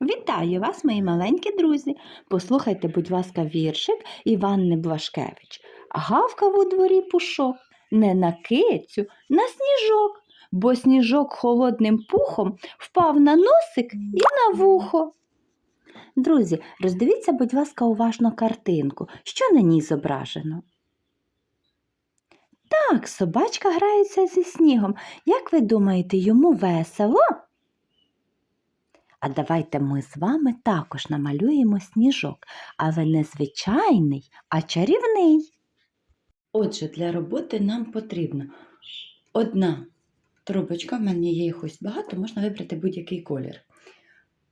Вітаю вас, мої маленькі друзі. Послухайте, будь ласка, віршик Іванни Блашкевич. Гавкав у дворі пушок, не на кицю, на сніжок, бо сніжок холодним пухом впав на носик і на вухо. Друзі, роздивіться, будь ласка, уважно картинку. Що на ній зображено? Так, собачка грається зі снігом. Як ви думаєте, йому весело? А давайте ми з вами також намалюємо сніжок, але не звичайний, а чарівний. Отже, для роботи нам потрібно одна трубочка, в мене є їх ось багато, можна вибрати будь-який колір.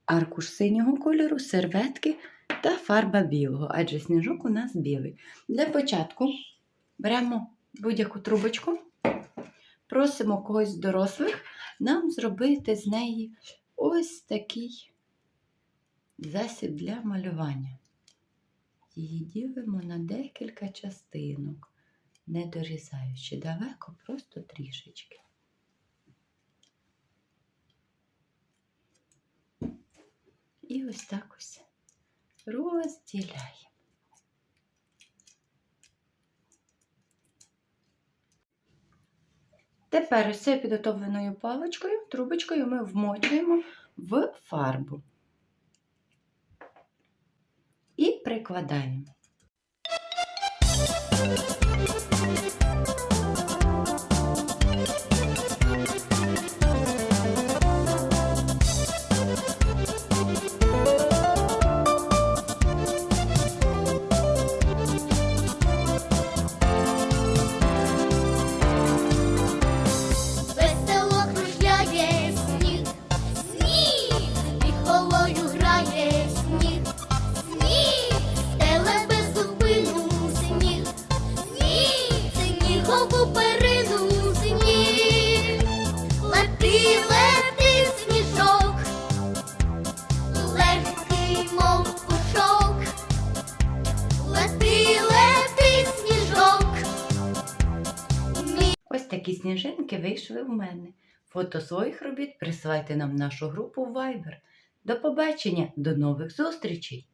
Аркуш синього кольору, серветки та фарба білого, адже сніжок у нас білий. Для початку беремо будь-яку трубочку, просимо когось з дорослих нам зробити з неї ось такий засіб для малювання. Її ділимо на декілька частинок, не дорізаючи далеко, просто трішечки. І ось так ось розділяємо. Тепер ось цією підготовленою паличкою, трубочкою ми вмочуємо в фарбу і прикладаємо. Такі сніжинки вийшли в мене. Фото своїх робіт присилайте нам в нашу групу Viber. До побачення, до нових зустрічей!